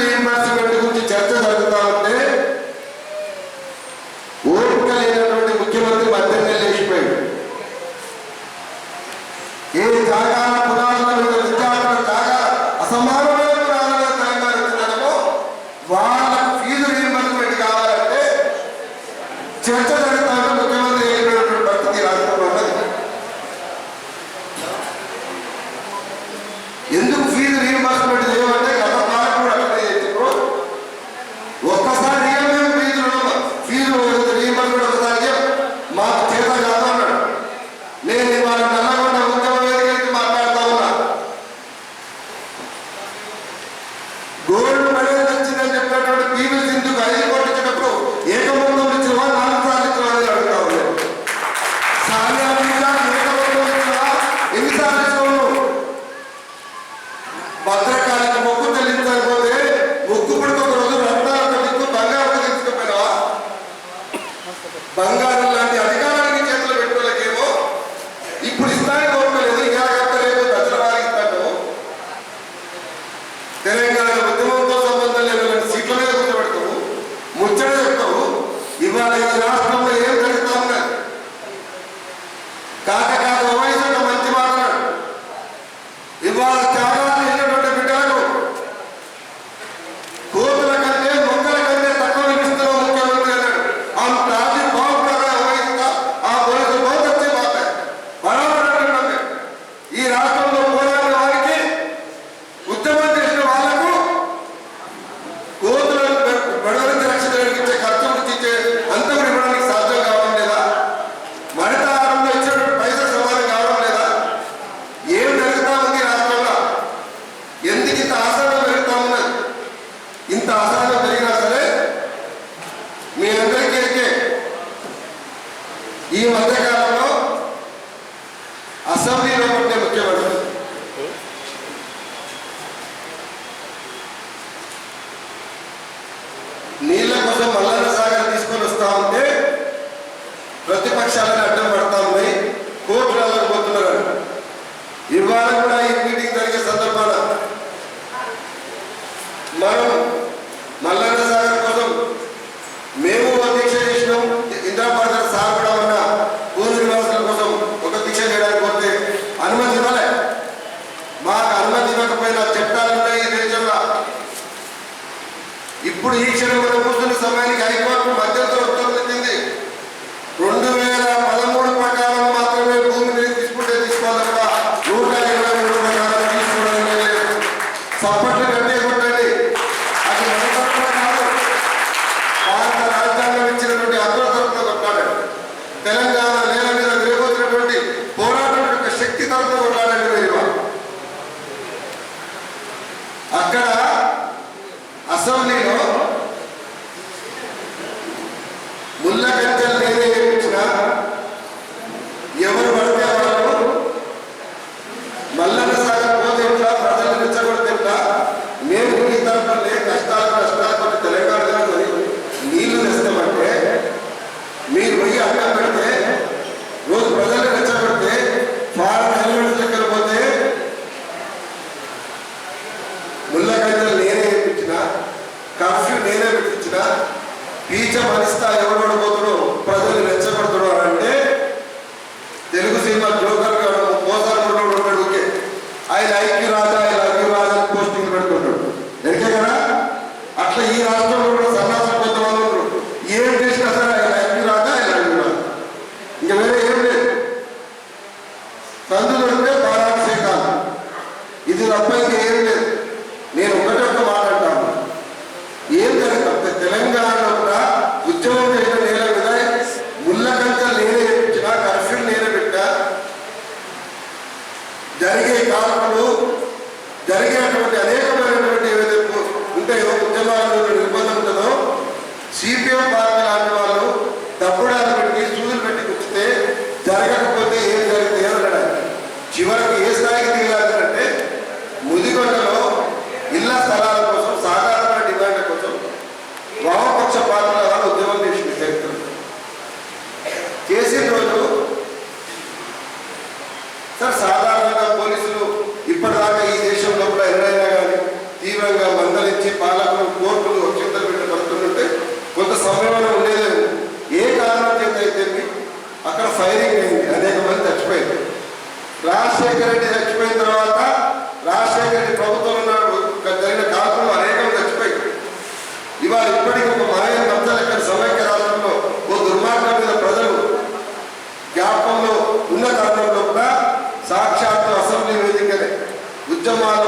Reimbursement గురించి చర్చ జరుగుతా ఉంటే ఓపిక లేనటువంటి ముఖ్యమంత్రి మధ్య లేచిపోయాడు. ఏ జాగా అసెంబ్లీలో ఉండే ముఖ్యమంత్రి. నీళ్ళ కోసం మల్లన్న సాగర్ తీసుకొని వస్తా ఉంటే ప్రతిపక్షాలను అడ్డం పడుతుంది ఇప్పుడు ఈ క్షణం మనం కూర్చున్న సమయానికి హైకోర్టు భద్రత ఉత్తర్వులు ఇచ్చింది. రెండు వేల పదమూడు ప్రకారం మాత్రమే భూమి తీసుకుంటే తీసుకోవాలి తప్ప నూట ఇరవై మూడు ప్రకారం తీసుకోవడం తెలంగాణ నేల మీద పోరాటం శక్తి అక్కడ আসল নেই అంటే ఉద్యమాలు ఇబ్బంది ఉంటుందో సిపిఎం పార్టీ లాంటి వాళ్ళు దప్పుడాలు పెట్టి సూదులు పెట్టి కూర్చితే జరగకపోతే ఏం జరిగితే అనడానికి చివరికి ఏ స్థాయికి దిగాలంటే ముదిగొండలో ఇళ్ళ స్థలాల కోసం సాధారణ డిమాండ్ల కోసం వామపక్ష పార్టీల చేసి పాలకులు కోర్టులు చింతలు పెట్టి పడుతుంటే కొంత సమయంలో ఉండేది ఏ కారణం చేత అయితే అక్కడ ఫైరింగ్ అయింది. అనేక మంది చచ్చిపోయింది రాజశేఖర రెడ్డి చచ్చిపోయిన తర్వాత రాజశేఖర రెడ్డి ప్రభుత్వం నాడు జరిగిన కాలంలో అనేక మంది చచ్చిపోయింది ఇవాళ ఇప్పటికీ ఒక మాయ నమ్మకాలు ఇక్కడ సమైక్య రాష్ట్రంలో ఓ దుర్మార్గం మీద ప్రజలు జ్ఞాపకంలో ఉన్న కారణంలో కూడా సాక్షాత్తు అసెంబ్లీ వేదికనే ఉద్యమాలు